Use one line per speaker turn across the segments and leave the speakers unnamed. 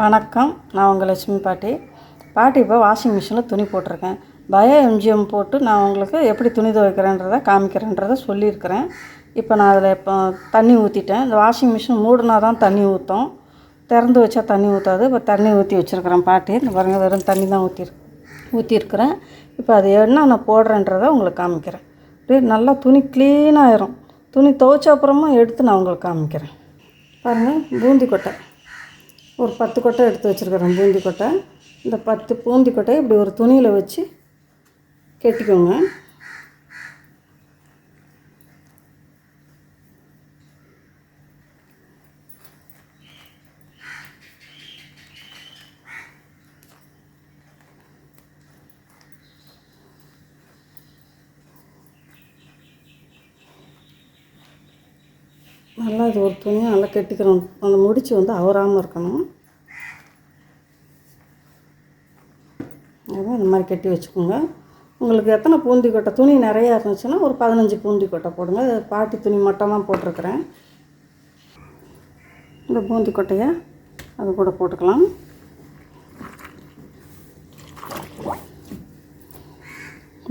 வணக்கம். நான் உங்கள் லட்சுமி பாட்டி. பாட்டி இப்போ வாஷிங் மிஷினில் துணி போட்டிருக்கேன். பயோ எம்ஜிஎம் போட்டு நான் உங்களுக்கு எப்படி துணி துவைக்கிறேன்றதை காமிக்கிறேன்றதை சொல்லியிருக்கிறேன். இப்போ நான் அதில் இப்போ தண்ணி ஊற்றிட்டேன் இந்த வாஷிங் மிஷின் மூடினா தான் தண்ணி ஊற்றும் திறந்து வச்சா தண்ணி ஊற்றாது இப்போ தண்ணி ஊற்றி வச்சுருக்கிறேன் பாட்டி. இந்த பாருங்கள் வெறும் தண்ணி தான் ஊற்றி ஊற்றிருக்கிறேன் இப்போ அது என்னென்ன போடுறேன்றதை உங்களுக்கு காமிக்கிறேன். அப்படியே நல்லா துணி க்ளீனாகிடும் துணி துவைச்ச அப்புறமா எடுத்து நான் உங்களுக்கு காமிக்கிறேன். பாருங்கள் பூந்தி கொட்டை. ஒரு பத்து கொட்டை எடுத்து வச்சுருக்கிறேன் பூந்தி கொட்டை. இந்த பத்து பூந்தி கொட்டையை இப்படி ஒரு துணியில் வச்சு கெட்டிக்கோங்க. நல்லா இது ஒரு துணியை நல்லா கெட்டிக்கிறோம். அந்த முடிச்சு வந்து அவராமல் இருக்கணும். இந்த மாதிரி கட்டி வச்சுக்கோங்க. உங்களுக்கு எத்தனை பூந்தி கொட்டை துணி நிறையா இருந்துச்சுன்னா ஒரு பதினஞ்சு பூந்தி கொட்டை போடுங்க பாட்டி துணி மட்டும் தான் போட்டிருக்கிறேன். இந்த பூந்தி கொட்டையை அது கூட போட்டுக்கலாம்.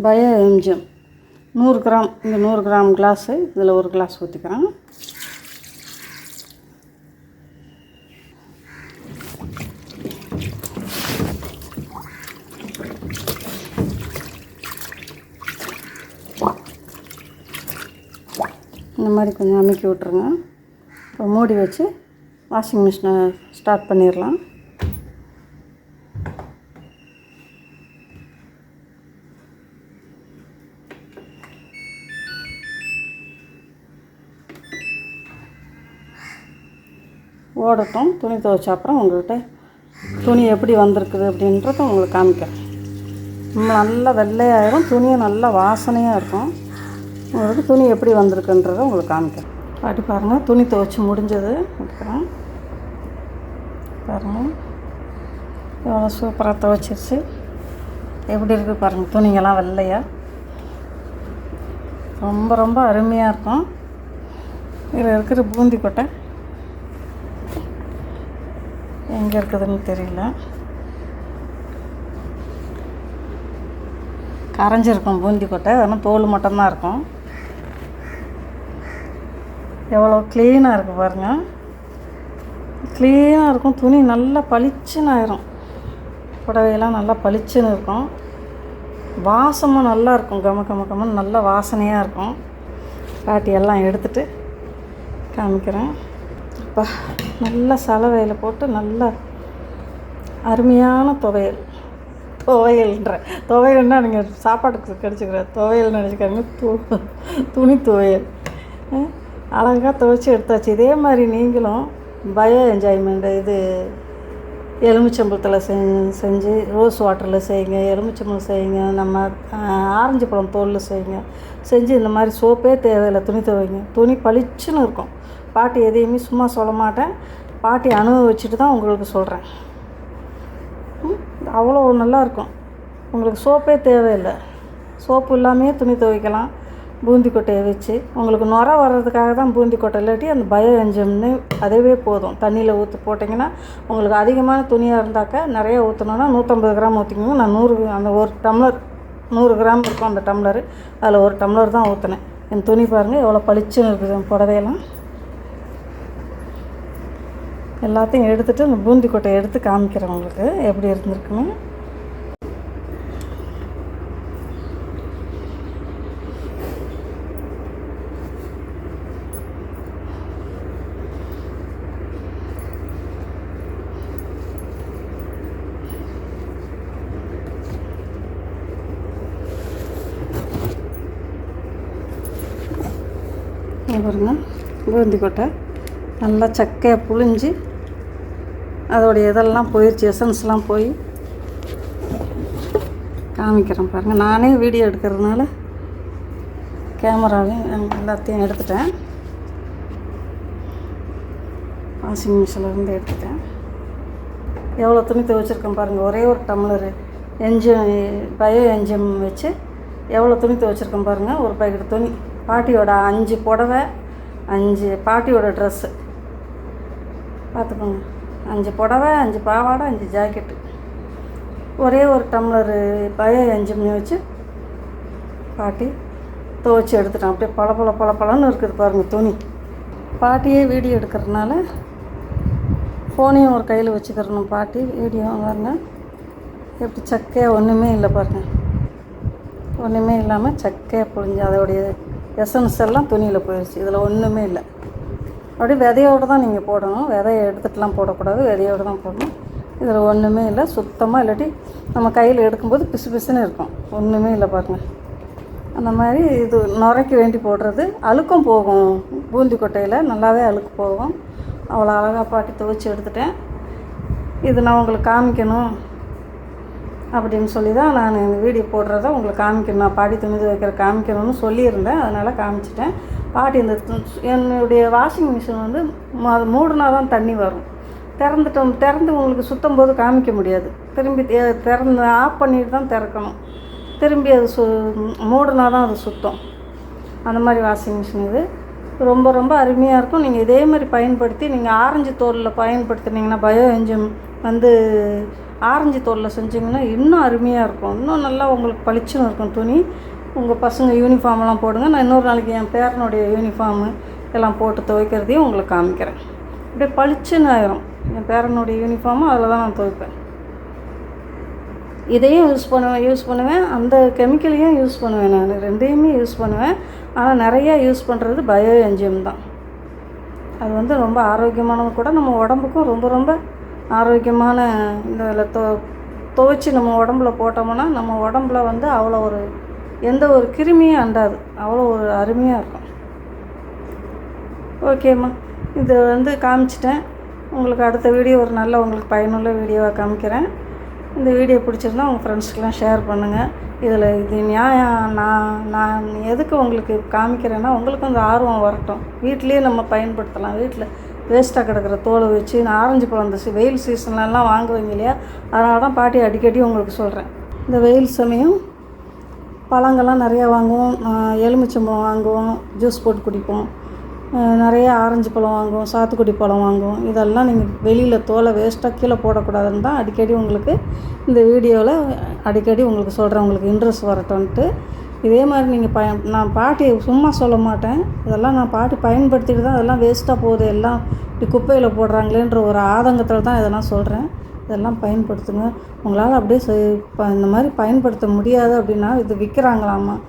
பயோ எம்ஜிஎம் நூறு கிராம் இந்த நூறு கிராம் கிளாஸு இதில் ஒரு கிளாஸ் ஊற்றிக்கிறேன் இந்த மாதிரி கொஞ்சம் அமுக்கி விட்ருங்க இப்போ மூடி வச்சு வாஷிங் மிஷினை ஸ்டார்ட் பண்ணிடலாம். ஓடட்டும். துணி துவைச்ச அப்புறம் உங்கள்கிட்ட துணி எப்படி வந்திருக்குது அப்படின்றத உங்களுக்கு காமிக்கிறேன். நல்லா வெள்ளையாயிரும். துணியும் நல்லா வாசனையாக இருக்கும். உங்களுக்கு துணி எப்படி வந்திருக்குன்றதை உங்களுக்கு காமிக்கிறேன். பாட்டி பாருங்கள் துணி துவைச்சி முடிஞ்சது. எடுக்கிறேன் பாருங்கள் எவ்வளோ சூப்பராக துவைச்சிருச்சு. எப்படி இருக்குது பாருங்கள் துணிங்கெல்லாம் வெள்ளையா. ரொம்ப ரொம்ப அருமையாக இருக்கும். இதில் இருக்கிற பூந்தி கொட்டை எங்கே இருக்குதுன்னு தெரியல. கரைஞ்சிருக்கும் பூந்தி கொட்டை. ஆனால் தோல் மட்டும்தான் இருக்கும். எவ்வளோ க்ளீனாக இருக்குது பாருங்கள் க்ளீனாக இருக்கும். துணி நல்லா பளிச்சுன்னு ஆயிரும். புடவையெல்லாம் நல்லா பளிச்சுன்னு இருக்கும். வாசமும் நல்லா இருக்கும். கம கம கமன்னு நல்ல வாசனையாக இருக்கும். பாட்டி எல்லாம் எடுத்துட்டு காமிக்கிறேன். அப்பா நல்ல சலவையில் போட்டு நல்ல அருமையான துவையல். துவையல்ன்ற. துவையல்னா நீங்கள் சாப்பாட்டுக்கு கிடச்சிக்கிற துவையல் நினச்சிக்காருங்க து துணி துவையல். அழகாக துவைச்சி எடுத்தாச்சு இதே மாதிரி நீங்களும் பயோ என்ஜாய்மெண்ட் இது எலுமிச்சம்பழத்தில் செ செஞ்சு ரோஸ் வாட்டரில் செய்யுங்க எலுமிச்சம்பழம் செய்யுங்க நம்ம ஆரஞ்சு பழம் தோலில் செய்யுங்க. செஞ்சு இந்த மாதிரி சோப்பே தேவையில்லை துணி துவைங்க. துணி பளிச்சுன்னு இருக்கும். பாட்டி எதையுமே சும்மா சொல்ல மாட்டேன். பாட்டி அனுபவிச்சுட்டு தான் உங்களுக்கு சொல்கிறேன் அவ்வளோ நல்லா இருக்கும். உங்களுக்கு சோப்பே தேவையில்லை. சோப்பு இல்லாமையே துணி துவைக்கலாம். பூந்தி கொட்டையை வச்சு உங்களுக்கு நுர வர்றதுக்காக தான் பூந்தி கொட்டை இல்லாட்டி அந்த பயோ என்ஜிம்னு அதுவே போதும். தண்ணியில் ஊற்றி போட்டிங்கன்னா உங்களுக்கு அதிகமான துணியாக இருந்தாக்கா நிறைய ஊற்றணுன்னா நூற்றம்பது கிராம் ஊற்றிக்கோங்க நான் நூறு அந்த ஒரு டம்ளர் நூறு கிராம் இருக்கும் அந்த டம்ளரு. அதில் ஒரு டம்ளர் தான் ஊற்றினேன் என் துணி பாருங்கள் எவ்வளோ பளிச்சுன்னு இருக்குது என் புடவையெல்லாம். எல்லாத்தையும் எடுத்துகிட்டு அந்த பூந்தி கொட்டையை எடுத்து காமிக்கிறேன் உங்களுக்கு எப்படி இருந்திருக்குன்னு. பாருங்கள் பூந்தி கொட்டை நல்லா சக்கையாக புழிஞ்சு அதோடைய இதெல்லாம் போயிடுச்சு எசன்ஸ்லாம் போய் காமிக்கிறேன் பாருங்கள் நானே வீடியோ எடுக்கிறதுனால கேமராவையும் எல்லாத்தையும் எடுத்துட்டேன். வாஷிங் மிஷின்லேருந்து எடுத்துட்டேன். எவ்வளோ துணி துவைச்சிருக்கேன் பாருங்கள் ஒரே ஒரு டம்ளரு என்ஜிஎம் பயோ என்ஜிஎம் வச்சு எவ்வளோ துணி துவைச்சிருக்கேன் பாருங்கள் ஒரு பாக்கெட் துணி. பாட்டியோட அஞ்சு புடவை அஞ்சு பாட்டியோட ட்ரெஸ்ஸு பார்த்துக்கோங்க. அஞ்சு புடவை அஞ்சு பாவாடை அஞ்சு ஜாக்கெட்டு ஒரே ஒரு டம்ளர் அஞ்சு மணி வச்சு பாட்டி துவைச்சி எடுத்துட்டேன். அப்படியே பல பல பல இருக்குது பாருங்கள் துணி. பாட்டியே வீடியோ எடுக்கிறதுனால ஃபோனையும் ஒரு கையில் வச்சுக்கிறணும் பாட்டி. வீடியோ பாருங்க. எப்படி சக்கையாக ஒன்றுமே இல்லை பாருங்கள் ஒன்றுமே இல்லாமல் சக்கையாக புழிஞ்சு அதோடைய எசன்ஸ் எல்லாம் துணியில் போயிடுச்சு இதில் ஒன்றுமே இல்லை. அப்படியே விதையோடு தான் நீங்கள் போடணும். விதையை எடுத்துட்டுலாம் போடக்கூடாது. விதையோடு தான் போடணும். இதில் ஒன்றுமே இல்லை. சுத்தமாக இல்லாட்டி நம்ம கையில் எடுக்கும்போது பிசு பிசுன்னு இருக்கும். ஒன்றுமே இல்லை பாருங்கள் அந்த மாதிரி இது நுரைக்கு வேண்டி போடுறது. அழுக்கும் போகும். பூந்தி கொட்டையில் நல்லாவே அழுக்கு போகும். அவ்வளோ அழகாக பாட்டி துவைச்சி எடுத்துட்டேன். இது நான் உங்களுக்கு காமிக்கணும். அப்படின்னு சொல்லி தான் நான் இந்த வீடியோ போடுறத உங்களுக்கு காமிக்கணும். நான் பாட்டி துணி துவைக்கிற காமிக்கணும்னு சொல்லியிருந்தேன். அதனால் காமிச்சிட்டேன். பாட்டி இந்த என்னுடைய வாஷிங் மிஷின் வந்து அது மூடினா தான் தண்ணி வரும். திறந்துட்டோம் திறந்து உங்களுக்கு சுத்தம் போது காமிக்க முடியாது. திரும்பி திறந்து ஆஃப் பண்ணிட்டு தான் திறக்கணும். திரும்பி அது சு மூடினா தான் அது சுத்தம். அந்த மாதிரி வாஷிங் மிஷின் இது. ரொம்ப ரொம்ப அருமையாக இருக்கும். நீங்கள் இதே மாதிரி பயன்படுத்தி நீங்கள் ஆரஞ்சு தோலில் பயன்படுத்துனீங்கன்னா பயோ என்ஜிம் வந்து ஆரஞ்சு தோலில் செஞ்சிங்கன்னா இன்னும் அருமையாக இருக்கும். இன்னும் நல்லா உங்களுக்கு பளிச்சுன்னு இருக்கும் துணி. உங்கள் பசங்க யூனிஃபார்ம்லாம் போடுங்க. நான் இன்னொரு நாளைக்கு என் பேரனுடைய யூனிஃபார்மு எல்லாம் போட்டு துவைக்கிறதையும் உங்களுக்கு காமிக்கிறேன். அப்படியே பளிச்சுன்னு ஆயிரும். என் பேரனுடைய யூனிஃபார்மும் அதில் தான் நான் துவைப்பேன். இதையும் யூஸ் பண்ணுவேன் யூஸ் பண்ணுவேன். அந்த கெமிக்கலையும் யூஸ் பண்ணுவேன் நான். ரெண்டையுமே யூஸ் பண்ணுவேன். ஆனால் நிறையா யூஸ் பண்ணுறது பயோ என்ஜிஎம் தான். அது வந்து ரொம்ப ஆரோக்கியமானது கூட நம்ம உடம்புக்கும் ரொம்ப ரொம்ப ஆரோக்கியமான இந்த இதில் தோ துவைச்சி நம்ம உடம்புல போட்டோம்னா நம்ம உடம்புல வந்து அவ்வளோ ஒரு எந்த ஒரு கிருமியும் அண்டாது. அவ்வளோ ஒரு அருமையாக இருக்கும். ஓகேம்மா இது வந்து காமிச்சிட்டேன். உங்களுக்கு அடுத்த வீடியோ ஒரு நல்ல உங்களுக்கு பயனுள்ள வீடியோவாக காமிக்கிறேன். இந்த வீடியோ பிடிச்சிருந்தா உங்கள் ஃப்ரெண்ட்ஸ்க்கெலாம் ஷேர் பண்ணுங்கள் இதில் இது நியாயம். நான் நான் எதுக்கு உங்களுக்கு காமிக்கிறேன்னா உங்களுக்கும் அந்த ஆர்வம் வரட்டும். வீட்லேயே நம்ம பயன்படுத்தலாம். வீட்டில் வேஸ்ட்டாக கிடக்கிற தோலை வச்சு நான் ஆரஞ்சு பழம் இந்த வெயில் சீசன்லலாம் வாங்குவீங்க இல்லையா? அதனால தான் பாட்டி அடிக்கடி உங்களுக்கு சொல்கிறேன் இந்த வெயில் சமயம் பழங்கள்லாம் நிறையா வாங்குவோம். எலுமிச்சம்பழம் வாங்குவோம் ஜூஸ் போட்டு குடிப்போம். நிறைய ஆரஞ்சு பழம் வாங்குவோம் சாத்துக்குடி பழம் வாங்குவோம். இதெல்லாம் நீங்கள் வெளியில் தோலை வேஸ்ட்டாக கீழே போடக்கூடாதுன்னு தான் அடிக்கடி உங்களுக்கு இந்த வீடியோவில் அடிக்கடி உங்களுக்கு சொல்கிறேன் உங்களுக்கு இன்ட்ரெஸ்ட் வரட்டும்ன்ட்டு. இதே மாதிரி நீங்கள் பய நான் பாட்டி சும்மா சொல்ல மாட்டேன். இதெல்லாம் நான் பாட்டி பயன்படுத்திட்டு தான் அதெல்லாம் வேஸ்ட்டாக போகுது. எல்லாம் இப்படி குப்பையில் போடுறாங்களேன்ற ஒரு ஆதங்கத்தில் தான் இதெல்லாம் சொல்கிறேன் இதெல்லாம் பயன்படுத்துங்க. உங்களால் அப்படியே செய்- இந்த மாதிரி பயன்படுத்த முடியாது அப்படின்னா இது விற்கிறாங்களாமா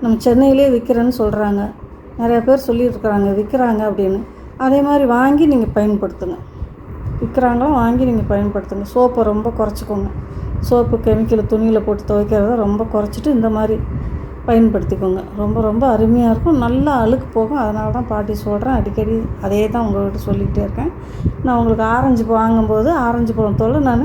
நம்ம சென்னையிலே விற்கிறேன்னு சொல்கிறாங்க நிறைய பேர் சொல்லியிருக்கிறாங்க விற்கிறாங்க அப்படின்னு. அதே மாதிரி வாங்கி நீங்கள் பயன்படுத்துங்க. விற்கிறாங்களோ வாங்கி நீங்கள் பயன்படுத்துங்க. சோப்பை ரொம்ப குறைச்சிக்கோங்க. சோப்பு கெமிக்கல் துணியில் போட்டு துவைக்கிறத ரொம்ப குறைச்சிட்டு இந்த மாதிரி பயன்படுத்திக்கோங்க. ரொம்ப ரொம்ப அருமையாக இருக்கும். நல்லா அழுக்கு போகும். அதனால தான் பாட்டி சொல்கிறேன் அடிக்கடி அதே தான் உங்கள்கிட்ட சொல்லிக்கிட்டே இருக்கேன். நான் உங்களுக்கு ஆரஞ்சு வாங்கும்போது ஆரஞ்சு பழம் தோல் நான்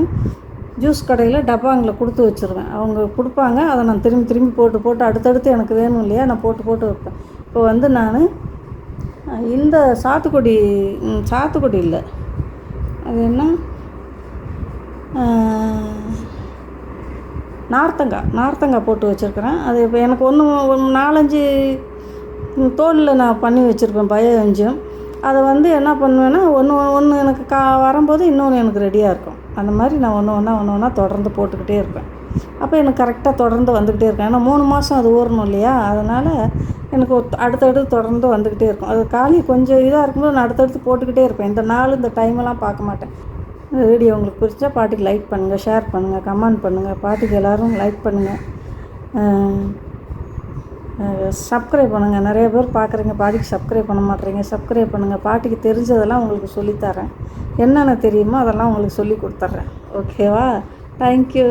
ஜூஸ் கடையில் டப்பாங்களை கொடுத்து வச்சுருவேன். அவங்க கொடுப்பாங்க. அதை நான் திரும்பி திரும்பி போட்டு போட்டு அடுத்தடுத்து எனக்கு வேணும் இல்லையா? நான் போட்டு போட்டு வைப்பேன். இப்போ வந்து நான் இந்த சாத்துக்குடி சாத்துக்குடி இல்லை. அது என்ன? நார்த்தங்காய் நார்த்தங்காய் போட்டு வச்சுருக்கிறேன். அது இப்போ எனக்கு ஒன்று நாலஞ்சு தோலில் நான் பண்ணி வச்சுருப்பேன் பயோ எஞ்சியம் அதை வந்து என்ன பண்ணுவேன்னா ஒன்று ஒன்று எனக்கு கா வரும்போது இன்னொன்று எனக்கு ரெடியாக இருக்கும். அந்த மாதிரி நான் ஒன்று ஒன்றா ஒன்று ஒன்றா தொடர்ந்து போட்டுக்கிட்டே இருப்பேன். அப்போ எனக்கு கரெக்டாக தொடர்ந்து வந்துக்கிட்டே இருக்கும். ஏன்னா மூணு மாதம் அது ஊறணும் இல்லையா? அதனால் எனக்கு அடுத்தடுத்து தொடர்ந்து வந்துக்கிட்டே இருக்கும். அது காலி கொஞ்சம் இதாக இருக்கும்போது நான் அடுத்தடுத்து போட்டுக்கிட்டே இருப்பேன். இந்த நாள் இந்த டைமெல்லாம் பார்க்க மாட்டேன். இந்த வீடியோ உங்களுக்கு பிடிச்சா பாட்டுக்கு லைக் பண்ணுங்கள் ஷேர் பண்ணுங்கள் கமெண்ட் பண்ணுங்கள் பாட்டுக்கு எல்லோரும் லைக் பண்ணுங்கள் சப்ஸ்கிரைப் பண்ணுங்கள் நிறைய பேர் பார்க்குறீங்க பாட்டிக்கு சப்ஸ்கிரைப் பண்ண மாட்டேறீங்க சப்ஸ்கிரைப் பண்ணுங்கள் பாட்டிக்கு தெரிஞ்சதெல்லாம் உங்களுக்கு சொல்லித்தரேன். என்னென்ன தெரியுமோ அதெல்லாம் உங்களுக்கு சொல்லி கொடுத்துட்றேன். ஓகேவா தேங்க்யூ